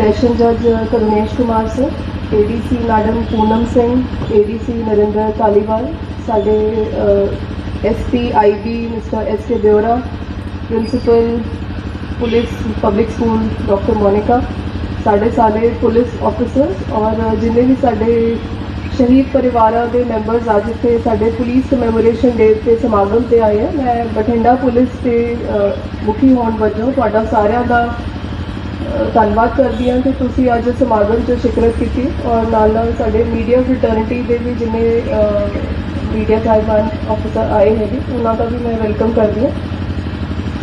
Session ਜੱਜ Karunesh Kumar sir ADC madam Poonam Singh ADC Narinder Dhaliwal ਸਾਡੇ SP IB mister S K Deora principal police public school doctor Monica ਸਾਡੇ ਸਾਰੇ police officers ਔਰ ਜਿੰਨੇ ਵੀ ਸਾਡੇ ਸ਼ਹੀਦ ਪਰਿਵਾਰਾਂ ਦੇ ਮੈਂਬਰਸ ਅੱਜ ਇੱਥੇ ਸਾਡੇ ਪੁਲਿਸ ਕਮੈਮੋਰੇਸ਼ਨ ਡੇ ਤੇ ਸਮਾਗਮ ਤੇ ਆਏ ਆ, ਮੈਂ ਬਠਿੰਡਾ ਪੁਲਿਸ ਦੇ ਮੁਖੀ ਹੋਣ ਵਜੋਂ ਤੁਹਾਡਾ ਸਾਰਿਆਂ ਦਾ ਧੰਨਵਾਦ ਕਰਦੀ ਹਾਂ ਕਿ ਤੁਸੀਂ ਅੱਜ ਸਮਾਗਮ 'ਚ ਸ਼ਿਰਕਤ ਕੀਤੀ ਔਰ ਨਾਲ ਨਾਲ ਸਾਡੇ ਮੀਡੀਆ ਫ੍ਰੈਟਰਨਿਟੀ ਦੇ ਵੀ ਜਿੰਨੇ ਮੀਡੀਆ ਸਾਹਿਬਾਨ ਆਫੀਸਰ ਆਏ ਹੈਗੇ, ਉਹਨਾਂ ਦਾ ਵੀ ਮੈਂ ਵੈਲਕਮ ਕਰਦੀ ਹਾਂ।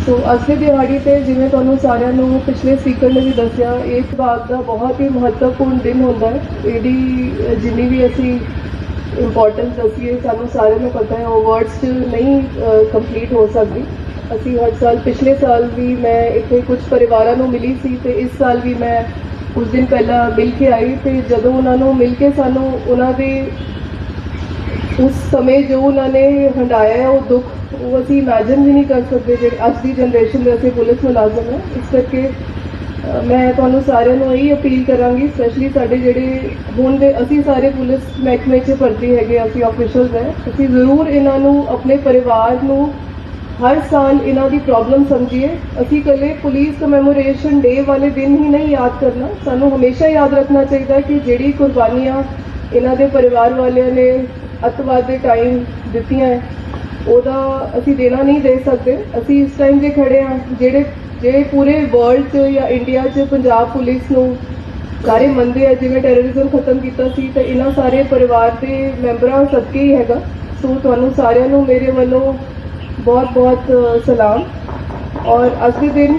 ਸੋ ਅੱਜ ਦੀ ਦਿਹਾੜੀ ਤੇ ਜਿਵੇਂ ਤੁਹਾਨੂੰ ਸਾਰਿਆਂ ਨੂੰ ਪਿਛਲੇ ਸਪੀਕਰ ਨੇ ਵੀ ਦੱਸਿਆ, ਇਹ ਵਿਭਾਗ ਦਾ ਬਹੁਤ ਹੀ ਮਹੱਤਵਪੂਰਨ ਦਿਨ ਹੁੰਦਾ ਹੈ। ਇਹਦੀ ਜਿੰਨੀ ਵੀ ਅਸੀਂ ਇੰਪੋਰਟੈਂਸ ਦੱਸੀਏ, ਸਾਨੂੰ ਸਾਰਿਆਂ ਨੂੰ ਪਤਾ ਹੈ, ਉਹ ਵਰਡਸ 'ਚ ਨਹੀਂ ਕੰਪਲੀਟ ਹੋ ਸਕਦੀ। ਅਸੀਂ ਹਰ ਸਾਲ, ਪਿਛਲੇ ਸਾਲ ਵੀ ਮੈਂ ਇੱਥੇ ਕੁਝ ਪਰਿਵਾਰਾਂ ਨੂੰ ਮਿਲੀ ਸੀ ਤੇ ਇਸ ਸਾਲ ਵੀ ਮੈਂ ਕੁਝ ਦਿਨ ਪਹਿਲਾਂ ਮਿਲ ਕੇ ਆਈ ਤੇ ਜਦੋਂ ਉਹਨਾਂ ਨੂੰ ਮਿਲ ਕੇ ਸਾਨੂੰ ਉਹਨਾਂ ਦੇ ਉਸ ਸਮੇਂ ਜੋ ਉਹਨਾਂ ਨੇ ਹੰਡਾਇਆ ਉਹ ਦੁੱਖ, ਉਹ ਅਸੀਂ ਇਮੇਜਿਨ ਵੀ ਨਹੀਂ ਕਰ ਸਕਦੇ ਜਿਹੜੇ ਅੱਜ ਦੀ ਜਨਰੇਸ਼ਨ ਦੇ ਅਸੀਂ ਪੁਲਿਸ ਮੁਲਾਜ਼ਮ ਹੈ। ਇਸ ਕਰਕੇ ਮੈਂ ਤੁਹਾਨੂੰ ਸਾਰਿਆਂ ਨੂੰ ਇਹੀ ਅਪੀਲ ਕਰਾਂਗੀ ਸਪੈਸ਼ਲੀ ਸਾਡੇ ਜਿਹੜੇ ਹੁਣ ਦੇ ਅਸੀਂ ਸਾਰੇ ਪੁਲਿਸ ਮਹਿਕਮੇ 'ਚ ਭਰਤੀ ਹੈਗੇ ਅਸੀਂ ਆਫੀਸ਼ੀਅਲਸ ਹੈ। ਅਸੀਂ ਜ਼ਰੂਰ ਇਹਨਾਂ ਨੂੰ, ਆਪਣੇ ਪਰਿਵਾਰ ਨੂੰ ਹਰ ਸਾਲ ਇਹਨਾਂ ਦੀ ਪ੍ਰੋਬਲਮ ਸਮਝੀਏ ਅਸੀਂ ਕੱਲੇ ਪੁਲਿਸ ਕਮੈਮੋਰੇਸ਼ਨ ਡੇ ਵਾਲੇ ਦਿਨ ਹੀ ਨਹੀਂ ਯਾਦ ਕਰਨਾ। ਸਾਨੂੰ ਹਮੇਸ਼ਾ ਯਾਦ ਰੱਖਣਾ ਚਾਹੀਦਾ ਕਿ ਜਿਹੜੀ ਕੁਰਬਾਨੀਆਂ ਇਹਨਾਂ ਦੇ ਪਰਿਵਾਰ ਵਾਲਿਆਂ ਨੇ ਅੱਤਵਾਦ ਦੇ ਟਾਈਮ ਦਿੱਤੀਆਂ ਹੈ, ਉਹਦਾ ਅਸੀਂ ਦੇਣਾ ਨਹੀਂ ਦੇ ਸਕਦੇ। ਅਸੀਂ ਇਸ ਟਾਈਮ ਜੇ ਖੜੇ ਆ ਜਿਹੜੇ ਜਿਹੜੇ ਪੂਰੇ ਵਰਲਡ 'ਚ ਜਾਂ ਇੰਡੀਆ 'ਚ ਪੰਜਾਬ ਪੁਲਿਸ ਨੂੰ ਸਾਰੇ ਮੰਨਦੇ ਆ, ਜਿਵੇਂ ਟੈਰਰਿਜ਼ਮ ਖਤਮ ਕੀਤਾ ਸੀ, ਤਾਂ ਇਹਨਾਂ ਸਾਰੇ ਪਰਿਵਾਰ ਦੇ ਮੈਂਬਰਾਂ ਸਦਕੇ ਹੀ ਹੈਗਾ। ਸੋ ਤੁਹਾਨੂੰ ਸਾਰਿਆਂ ਨੂੰ ਮੇਰੇ ਵੱਲੋਂ ਬਹੁਤ ਬਹੁਤ ਸਲਾਮ। ਔਰ ਅੱਜ ਦੇ ਦਿਨ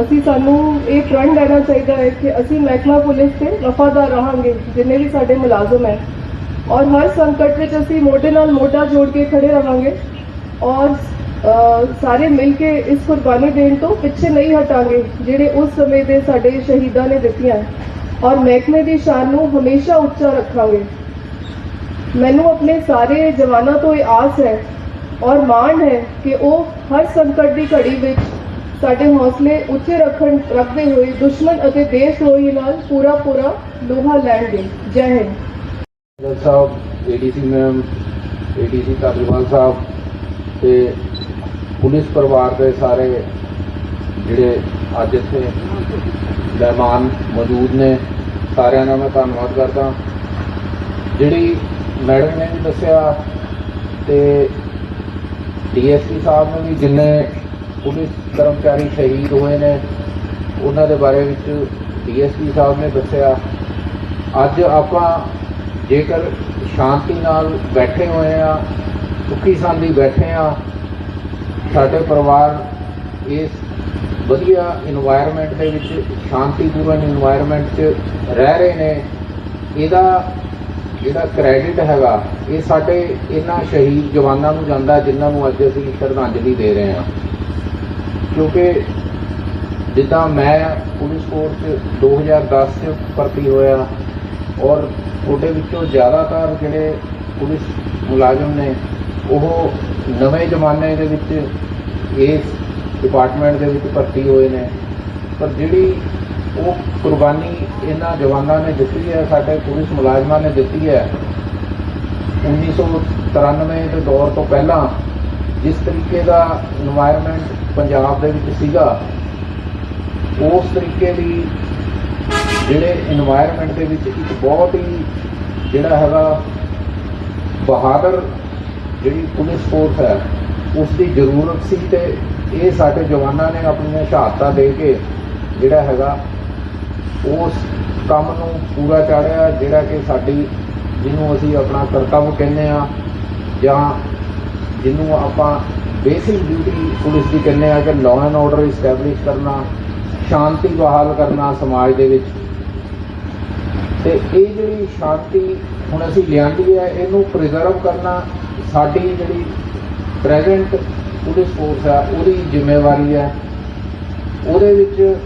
ਅਸੀਂ ਸਾਨੂੰ ਇਹ ਪ੍ਰਣ ਲੈਣਾ ਚਾਹੀਦਾ ਹੈ ਕਿ ਅਸੀਂ ਮਹਿਕਮਾ ਪੁਲਿਸ ਤੇ ਵਫਾਦਾਰ ਰਹਾਂਗੇ, ਜਿੰਨੇ ਵੀ ਸਾਡੇ ਮੁਲਾਜ਼ਮ ਹੈ। ਔਰ ਹਰ ਸੰਕਟ ਵਿੱਚ ਅਸੀਂ ਮੋਢੇ ਨਾਲ ਮੋਢਾ ਜੋੜ ਕੇ ਖੜੇ ਰਹਾਂਗੇ। ਔਰ ਸਾਰੇ ਮਿਲ ਕੇ ਇਸ ਕੁਰਬਾਨੀ ਦੇਣ ਤੋਂ ਪਿੱਛੇ ਨਹੀਂ ਹਟਾਂਗੇ, ਜਿਹੜੇ ਉਸ ਸਮੇਂ ਦੇ ਸਾਡੇ ਸ਼ਹੀਦਾਂ ਨੇ ਦਿੱਤੀਆਂ। ਔਰ ਮਹਿਕਮੇ ਦੀ ਸ਼ਾਨ ਨੂੰ ਹਮੇਸ਼ਾ ਉੱਚਾ ਰੱਖਾਂਗੇ। ਮੈਨੂੰ ਆਪਣੇ ਸਾਰੇ ਜਵਾਨਾਂ ਤੋਂ ਇਹ ਆਸ ਹੈ ਔਰ ਮਾਣ ਹੈ ਕਿ ਉਹ ਹਰ ਸੰਕਟ ਦੀ ਘੜੀ ਵਿੱਚ ਸਾਡੇ ਹੌਸਲੇ ਉੱਚੇ ਰੱਖਣ, ਰੱਖਦੇ ਹੋਏ ਦੁਸ਼ਮਣ ਅਤੇ ਦੇਸ਼ ਰੋਹੀ ਨਾਲ ਪੂਰਾ ਪੂਰਾ ਲੋਹਾ ਲੈਣਗੇ ਜੈ ਹਿੰਦ। ਜੱਜ ਸਾਹਿਬ ਏਡੀਸੀ ਮੈਮ ਏਡੀਸੀ ਧਾਲੀਵਾਲ ਸਾਹਿਬ ਤੇ ਪੁਲਿਸ ਪਰਿਵਾਰ ਦੇ ਸਾਰੇ ਜਿਹੜੇ ਅੱਜ ਇੱਥੇ ਮਹਿਮਾਨ ਮੌਜੂਦ ਨੇ, ਸਾਰਿਆਂ ਦਾ ਮੈਂ ਧੰਨਵਾਦ ਕਰਦਾ। ਜਿਹੜੀ ਮੈਡਮ ਨੇ ਵੀ ਦੱਸਿਆ ਤੇ ਡੀਐਸਪੀ ਸਾਹਿਬ ਨੇ ਵੀ ਜਿੰਨੇ ਪੁਲਿਸ ਕਰਮਚਾਰੀ ਸ਼ਹੀਦ ਹੋਏ ਨੇ, ਉਹਨਾਂ ਦੇ ਬਾਰੇ ਵਿੱਚ ਡੀਐਸਪੀ ਸਾਹਿਬ ਨੇ ਦੱਸਿਆ। ਅੱਜ ਆਪਾਂ ਜੇਕਰ ਸ਼ਾਂਤੀ ਨਾਲ ਬੈਠੇ ਹੋਏ ਆ, ਸੁਖੀ ਸਾਂਦੀ ਬੈਠੇ ਆ, ਸਾਡੇ ਪਰਿਵਾਰ ਇਸ ਵਧੀਆ এনवायरमेंट ਦੇ ਵਿੱਚ, ਸ਼ਾਂਤੀਪੂਰਨ এনवायरमेंट 'ਚ ਰਹਿ ਰਹੇ ਨੇ, ਇਹਦਾ ਜਿਹੜਾ ਕ੍ਰੈਡਿਟ ਹੈਗਾ, ਇਹ ਸਾਡੇ ਇਹਨਾਂ ਸ਼ਹੀਦ ਜਵਾਨਾਂ ਨੂੰ ਜਾਂਦਾ, ਜਿਨ੍ਹਾਂ ਨੂੰ ਅੱਜ ਅਸੀਂ ਸ਼ਰਧਾਂਜਲੀ ਦੇ ਰਹੇ ਹਾਂ। ਕਿਉਂਕਿ ਜਿੱਦਾਂ ਮੈਂ ਪੁਲਿਸ ਫੋਰਸ 'ਚ 2010 ਚ ਭਰਤੀ ਹੋਇਆ ਔਰ ਉਹਦੇ ਵਿੱਚੋਂ ਜ਼ਿਆਦਾਤਰ ਜਿਹੜੇ ਪੁਲਿਸ ਮੁਲਾਜ਼ਮ ਨੇ, ਉਹ ਨਵੇਂ ਜ਼ਮਾਨੇ ਦੇ ਵਿੱਚ ਇਸ ਡਿਪਾਰਟਮੈਂਟ ਦੇ ਵਿੱਚ ਭਰਤੀ ਹੋਏ ਨੇ। ਪਰ ਜਿਹੜੀ ਉਹ ਕੁਰਬਾਨੀ ਇਹਨਾਂ ਜਵਾਨਾਂ ਨੇ ਦਿੱਤੀ ਹੈ, ਸਾਡੇ ਪੁਲਿਸ ਮੁਲਾਜ਼ਮਾਂ ਨੇ ਦਿੱਤੀ ਹੈ। 1993 ਦੇ ਦੌਰ ਤੋਂ ਪਹਿਲਾਂ ਜਿਸ ਤਰੀਕੇ ਦਾ এনवायरमेंट ਪੰਜਾਬ ਦੇ ਵਿੱਚ ਸੀਗਾ, ਉਸ ਤਰੀਕੇ ਦੀ ਜਿਹੜੇ এনवायरमेंट ਦੇ ਵਿੱਚ ਇੱਕ ਬਹੁਤ ਹੀ ਜਿਹੜਾ ਹੈਗਾ ਬਹਾਦਰ ਜਿਹੜੀ ਪੁਲਿਸ ਫੋਰਸ ਹੈ ਉਸ ਦੀ ਜ਼ਰੂਰਤ ਸੀ ਤੇ ਇਹ ਸਾਡੇ ਜਵਾਨਾਂ ਨੇ ਆਪਣੀਆਂ ਸ਼ਹਾਦਤਾਂ ਦੇ ਕੇ ਜਿਹੜਾ ਹੈਗਾ ਉਸ ਕੰਮ ਨੂੰ ਪੂਰਾ ਚਾੜਿਆ ਜਿਹੜਾ ਕਿ ਸਾਡੀ, ਜਿਹਨੂੰ ਅਸੀਂ ਆਪਣਾ ਕਰਤੱਵ ਕਹਿੰਦੇ ਆ ਜਾਂ ਜਿਹਨੂੰ ਆਪਾਂ ਬੇਸਿਕ ਡਿਊਟੀ ਪੁਲਿਸ ਦੀ ਕਹਿੰਦੇ ਆ ਕਿ ਲਾਅ ਐਂਡ ਆਰਡਰ ਇਸਟੈਬਲਿਸ਼ ਕਰਨਾ, ਸ਼ਾਂਤੀ ਬਹਾਲ ਕਰਨਾ ਸਮਾਜ ਦੇ ਵਿੱਚ। ਤੇ ਇਹ ਜਿਹੜੀ ਸ਼ਾਂਤੀ ਹੁਣ ਅਸੀਂ ਲਿਆਂਦੀ ਹੈ, ਇਹਨੂੰ ਪ੍ਰੀਜ਼ਰਵ ਕਰਨਾ ਸਾਡੀ ਜਿਹੜੀ ਪ੍ਰੈਜ਼ੈਂਟ ਪੁਲਿਸ ਫੋਰਸ ਹੈ ਉਹਦੀ ਜ਼ਿੰਮੇਵਾਰੀ ਹੈ। ਉਹਦੇ ਵਿੱਚ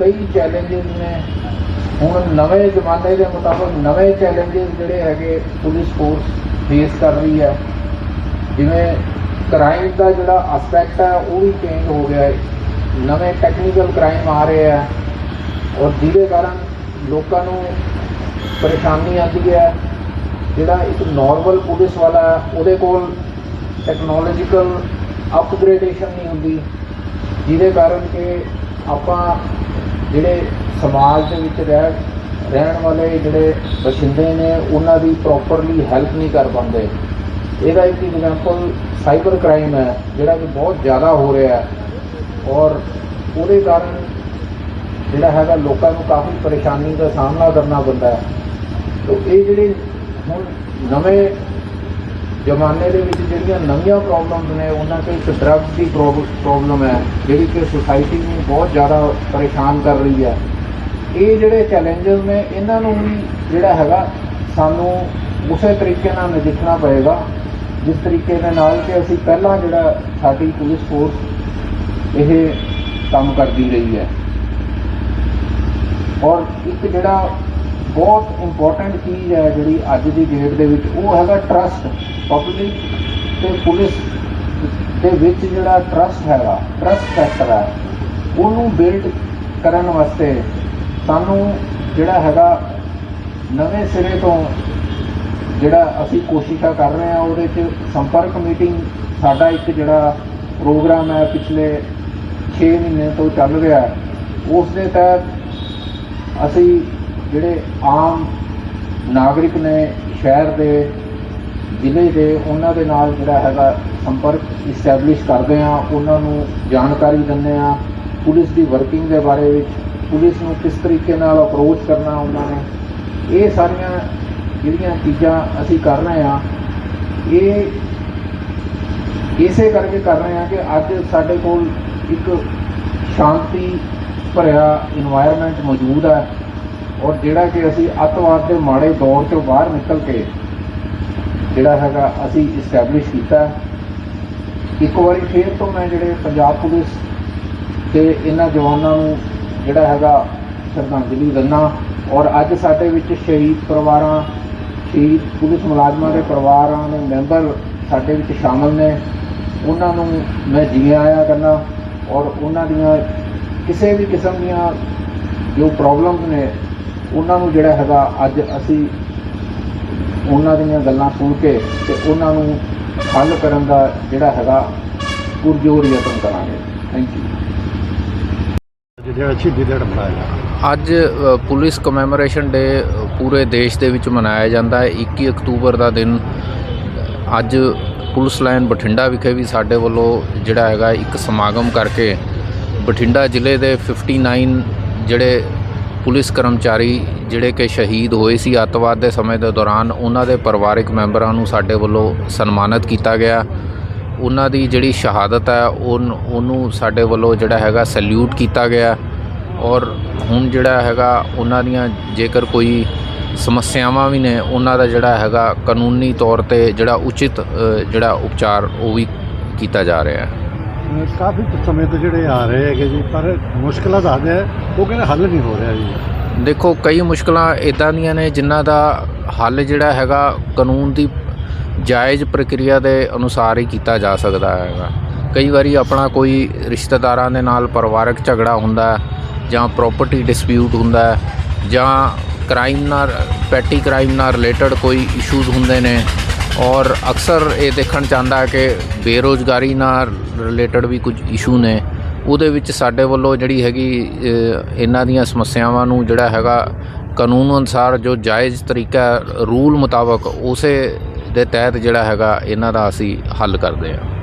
ਕਈ ਚੈਲੰਜਸ ਨੇ। ਹੁਣ ਨਵੇਂ ਜ਼ਮਾਨੇ ਦੇ ਮੁਤਾਬਕ ਨਵੇਂ ਚੈਲੰਜਸ ਜਿਹੜੇ ਹੈਗੇ ਪੁਲਿਸ ਫੋਰਸ ਫੇਸ ਕਰ ਰਹੀ ਹੈ। ਜਿਵੇਂ ਕ੍ਰਾਈਮ ਦਾ ਜਿਹੜਾ ਐਸਪੈਕਟ ਹੈ ਉਹ ਵੀ ਚੇਂਜ ਹੋ ਗਿਆ ਹੈ। ਨਵੇਂ ਟੈਕਨੀਕਲ ਕ੍ਰਾਈਮ ਆ ਰਹੇ ਆ ਔਰ ਜਿਹਦੇ ਕਾਰਨ ਲੋਕਾਂ ਨੂੰ ਪਰੇਸ਼ਾਨੀ ਆਉਂਦੀ ਹੈ। ਜਿਹੜਾ ਇੱਕ ਨਾਰਮਲ ਪੁਲਿਸ ਵਾਲਾ ਹੈ, ਉਹਦੇ ਕੋਲ ਟੈਕਨੋਲੋਜੀਕਲ ਅਪਗ੍ਰੇਡੇਸ਼ਨ ਨਹੀਂ ਹੁੰਦੀ। ਜਿਹਦੇ ਕਾਰਨ ਕਿ ਆਪਾਂ ਜਿਹੜੇ ਸਮਾਜ ਦੇ ਵਿੱਚ ਰਹਿ, ਰਹਿਣ ਵਾਲੇ ਜਿਹੜੇ ਵਸਿੰਦੇ ਨੇ, ਉਹਨਾਂ ਦੀ ਪ੍ਰੋਪਰਲੀ ਹੈਲਪ ਨਹੀਂ ਕਰ ਪਾਉਂਦੇ। ਇਹਦਾ ਇੱਕ ਐਗਜ਼ਾਮਪਲ ਸਾਈਬਰ ਕ੍ਰਾਈਮ ਹੈ, ਜਿਹੜਾ ਕਿ ਬਹੁਤ ਜ਼ਿਆਦਾ ਹੋ ਰਿਹਾ ਹੈ। ਔਰ ਉਹਦੇ ਕਾਰਨ ਜਿਹੜਾ ਹੈਗਾ, ਲੋਕਾਂ ਨੂੰ ਕਾਫੀ ਪਰੇਸ਼ਾਨੀ ਦਾ ਸਾਹਮਣਾ ਕਰਨਾ ਪੈਂਦਾ ਹੈ। ਤੋ ਇਹ ਜਿਹੜੇ ਹੁਣ ਨਵੇਂ ਜ਼ਮਾਨੇ ਦੇ ਵਿੱਚ ਜਿਹੜੀਆਂ ਨਵੀਆਂ ਪ੍ਰੋਬਲਮਸ ਨੇ, ਉਹਨਾਂ 'ਚ ਇੱਕ ਡਰੱਗਸ ਦੀ ਪ੍ਰੋਬਲਮ ਹੈ, ਜਿਹੜੀ ਕਿ ਸੁਸਾਇਟੀ ਨੂੰ ਬਹੁਤ ਜ਼ਿਆਦਾ ਪਰੇਸ਼ਾਨ ਕਰ ਰਹੀ ਹੈ। ਇਹ ਜਿਹੜੇ ਚੈਲੰਜਸ ਨੇ, ਇਹਨਾਂ ਨੂੰ ਵੀ ਜਿਹੜਾ ਹੈਗਾ, ਸਾਨੂੰ ਉਸੇ ਤਰੀਕੇ ਨਾਲ ਨਜਿੱਠਣਾ ਪਏਗਾ, ਜਿਸ ਤਰੀਕੇ ਦੇ ਨਾਲ ਕਿ ਅਸੀਂ ਪਹਿਲਾਂ ਜਿਹੜਾ ਸਾਡੀ ਪੁਲਿਸ ਫੋਰਸ ਇਹ ਕੰਮ ਕਰਦੀ ਰਹੀ ਹੈ। ਔਰ ਇੱਕ ਜਿਹੜਾ ਬਹੁਤ ਇੰਪੋਰਟੈਂਟ ਚੀਜ਼ ਹੈ ਜਿਹੜੀ ਅੱਜ ਦੀ ਡੇਟ ਦੇ ਵਿੱਚ, ਉਹ ਹੈਗਾ ਟਰਸਟ ਪਬਲਿਕ ਤੇ ਪੁਲਿਸ ਦੇ ਵਿੱਚ ਜਿਹੜਾ ਟਰਸਟ ਹੈਗਾ ਟਰਸਟ ਫੈਕਟਰ ਹੈ, ਉਹਨੂੰ ਬਿਲਡ ਕਰਨ ਵਾਸਤੇ ਸਾਨੂੰ ਜਿਹੜਾ ਹੈਗਾ ਨਵੇਂ ਸਿਰੇ ਤੋਂ ਜਿਹੜਾ ਅਸੀਂ ਕੋਸ਼ਿਸ਼ਾਂ ਕਰ ਰਹੇ ਹਾਂ, ਉਹਦੇ 'ਚ ਸੰਪਰਕ ਮੀਟਿੰਗ ਸਾਡਾ ਇੱਕ ਜਿਹੜਾ ਪ੍ਰੋਗਰਾਮ ਹੈ, ਪਿਛਲੇ 6 ਮਹੀਨੇ ਤੋਂ ਚੱਲ ਰਿਹਾ ਉਸ ਦੇ ਤਹਿਤ ਅਸੀਂ ਜਿਹੜੇ ਆਮ ਨਾਗਰਿਕ ਨੇ ਸ਼ਹਿਰ ਦੇ ਜ਼ਿਲ੍ਹੇ ਦੇ ਉਹਨਾਂ ਦੇ ਨਾਲ ਜਿਹੜਾ ਹੈਗਾ ਸੰਪਰਕ ਇਸਟੈਬਲਿਸ਼ ਕਰਦੇ ਆ ਉਹਨਾਂ ਨੂੰ ਜਾਣਕਾਰੀ ਦਿੰਦੇ ਆ ਪੁਲਿਸ ਦੀ ਵਰਕਿੰਗ ਦੇ ਬਾਰੇ ਵਿੱਚ, ਪੁਲਿਸ ਨੂੰ ਕਿਸ ਤਰੀਕੇ ਨਾਲ ਅਪਰੋਚ ਕਰਨਾ ਉਹਨਾਂ ਨੇ, ਇਹ ਸਾਰੀਆਂ ਜਿਹੜੀਆਂ ਚੀਜ਼ਾਂ ਅਸੀਂ ਕਰ ਰਹੇ ਆ ਇਹ ਇਸੇ ਕਰਕੇ ਕਰ ਰਹੇ ਆ ਕਿ ਅੱਜ ਸਾਡੇ ਕੋਲ ਇੱਕ ਸ਼ਾਂਤੀ ਭਰਿਆ ਇਨਵਾਇਰਨਮੈਂਟ ਮੌਜੂਦ ਹੈ ਔਰ ਜਿਹੜਾ ਕਿ ਅਸੀਂ ਅੱਤਵਾਦ ਦੇ ਮਾੜੇ ਦੌਰ ਚੋਂ ਬਾਹਰ ਨਿਕਲ ਕੇ ਜਿਹੜਾ ਹੈਗਾ ਅਸੀਂ ਇਸਟੈਬਲਿਸ਼ ਕੀਤਾ ਇੱਕ ਵਾਰੀ ਫੇਰ ਤੋਂ ਮੈਂ ਜਿਹੜੇ ਪੰਜਾਬ ਪੁਲਿਸ ਤੇ ਇਹਨਾਂ ਜਵਾਨਾਂ ਨੂੰ ਜਿਹੜਾ ਹੈਗਾ ਸ਼ਰਧਾਂਜਲੀ ਦਿੰਦਾ ਔਰ ਅੱਜ ਸਾਡੇ ਵਿੱਚ ਸ਼ਹੀਦ ਪਰਿਵਾਰਾਂ, ਸ਼ਹੀਦ ਪੁਲਿਸ ਮੁਲਾਜ਼ਮਾਂ ਦੇ ਪਰਿਵਾਰਾਂ ਦੇ ਮੈਂਬਰ ਸਾਡੇ ਵਿੱਚ ਸ਼ਾਮਲ ਨੇ। ਉਹਨਾਂ ਨੂੰ ਮੈਂ ਜੀ ਆਇਆ ਕਰਨਾ ਔਰ ਉਹਨਾਂ ਦੀਆਂ ਕਿਸੇ ਵੀ ਕਿਸਮ ਦੀਆਂ ਜੋ ਪ੍ਰੋਬਲਮਸ ਨੇ, ਉਹਨਾਂ ਨੂੰ ਜਿਹੜਾ ਹੈਗਾ ਅੱਜ ਅਸੀਂ ਉਹਨਾਂ ਦੀਆਂ ਗੱਲਾਂ ਸੁਣ ਕੇ ਤੇ ਉਹਨਾਂ ਨੂੰ ਹੱਲ ਕਰਨ ਦਾ ਜਿਹੜਾ ਹੈਗਾ ਪੁਰਜੋਰ ਯਤਨ ਕਰਾਂਗੇ। ਥੈਂਕ ਯੂ ਜਿਹੜਾ ਸ਼ਹੀਦੀ ਦਿਹਾੜਾ ਮਨਾਇਆ ਅੱਜ ਪੁਲਿਸ ਕਮੈਮੋਰੇਸ਼ਨ ਡੇ ਪੂਰੇ ਦੇਸ਼ ਦੇ ਵਿੱਚ ਮਨਾਇਆ ਜਾਂਦਾ ਹੈ। 21 ਅਕਤੂਬਰ ਦਾ ਦਿਨ ਅੱਜ ਪੁਲਿਸ ਲਾਈਨ ਬਠਿੰਡਾ ਵਿਖੇ ਵੀ ਸਾਡੇ ਵੱਲੋਂ ਜਿਹੜਾ ਹੈਗਾ ਇੱਕ ਸਮਾਗਮ ਕਰਕੇ ਬਠਿੰਡਾ ਜ਼ਿਲ੍ਹੇ ਦੇ 59 ਜਿਹੜੇ ਪੁਲਿਸ ਕਰਮਚਾਰੀ ਜਿਹੜੇ ਕਿ ਸ਼ਹੀਦ ਹੋਏ ਸੀ ਅੱਤਵਾਦ ਦੇ ਸਮੇਂ ਦੇ ਦੌਰਾਨ, ਉਹਨਾਂ ਦੇ ਪਰਿਵਾਰਕ ਮੈਂਬਰਾਂ ਨੂੰ ਸਾਡੇ ਵੱਲੋਂ ਸਨਮਾਨਿਤ ਕੀਤਾ ਗਿਆ। ਉਹਨਾਂ ਦੀ ਜਿਹੜੀ ਸ਼ਹਾਦਤ ਹੈ ਉਹਨ- ਉਹਨੂੰ ਸਾਡੇ ਵੱਲੋਂ ਜਿਹੜਾ ਹੈਗਾ ਸੈਲਿਊਟ ਕੀਤਾ ਗਿਆ। ਔਰ ਹੁਣ ਜਿਹੜਾ ਹੈਗਾ, ਉਹਨਾਂ ਦੀਆਂ ਜੇਕਰ ਕੋਈ ਸਮੱਸਿਆਵਾਂ ਵੀ ਨੇ, ਉਹਨਾਂ ਦਾ ਜਿਹੜਾ ਹੈਗਾ ਕਾਨੂੰਨੀ ਤੌਰ ਤੇ ਜਿਹੜਾ ਉਚਿਤ ਜਿਹੜਾ ਉਪਚਾਰ, ਉਹ ਵੀ ਕੀਤਾ ਜਾ ਰਿਹਾ ਹੈ। ਕਾਫੀ ਸਮੇਂ ਤੋਂ ਜਿਹੜੇ ਆ ਰਹੇ ਹੈਗੇ ਜੀ, ਪਰ ਮੁਸ਼ਕਲਾਂ ਦੱਸਦੇ ਆ ਉਹ ਕਹਿੰਦੇ ਹੱਲ ਨਹੀਂ ਹੋ ਰਿਹਾ ਜੀ। ਦੇਖੋ, ਕਈ ਮੁਸ਼ਕਲਾਂ ਇਦਾਂ ਦੀਆਂ ਨੇ ਜਿਨ੍ਹਾਂ ਦਾ ਹੱਲ ਜਿਹੜਾ ਹੈਗਾ, ਕਾਨੂੰਨ ਦੀ ਜਾਇਜ਼ ਪ੍ਰਕਿਰਿਆ ਦੇ ਅਨੁਸਾਰ ਹੀ ਕੀਤਾ ਜਾ ਸਕਦਾ ਹੈਗਾ। ਕਈ ਵਾਰੀ ਆਪਣਾ ਕੋਈ ਰਿਸ਼ਤੇਦਾਰਾਂ ਦੇ ਨਾਲ ਪਰਿਵਾਰਕ ਝਗੜਾ ਹੁੰਦਾ ਜਾਂ ਪ੍ਰਾਪਰਟੀ ਡਿਸਪਿਊਟ ਹੁੰਦਾ ਜਾਂ ਕ੍ਰਾਈਮ ਨਾਲ ਪੈਟੀ ਕ੍ਰਾਈਮ ਨਾਲ ਰਿਲੇਟਡ ਕੋਈ ਇਸ਼ੂਜ਼ ਹੁੰਦੇ ਨੇ ਔਰ ਅਕਸਰ ਇਹ ਦੇਖਣ ਚਾਹੁੰਦਾ ਹੈ ਕਿ ਬੇਰੋਜ਼ਗਾਰੀ ਨਾਲ ਰਿਲੇਟਡ ਵੀ ਕੁਝ ਇਸ਼ੂ ਨੇ। ਉਹਦੇ ਵਿੱਚ ਸਾਡੇ ਵੱਲੋਂ ਜਿਹੜੀ ਹੈਗੀ ਇਹਨਾਂ ਦੀਆਂ ਸਮੱਸਿਆਵਾਂ ਨੂੰ ਜਿਹੜਾ ਹੈਗਾ ਕਾਨੂੰਨ ਅਨੁਸਾਰ ਜੋ ਜਾਇਜ਼ ਤਰੀਕਾ ਰੂਲ ਮੁਤਾਬਕ ਉਸੇ ਦੇ ਤਹਿਤ ਜਿਹੜਾ ਹੈਗਾ, ਇਹਨਾਂ ਦਾ ਅਸੀਂ ਹੱਲ ਕਰਦੇ ਹਾਂ।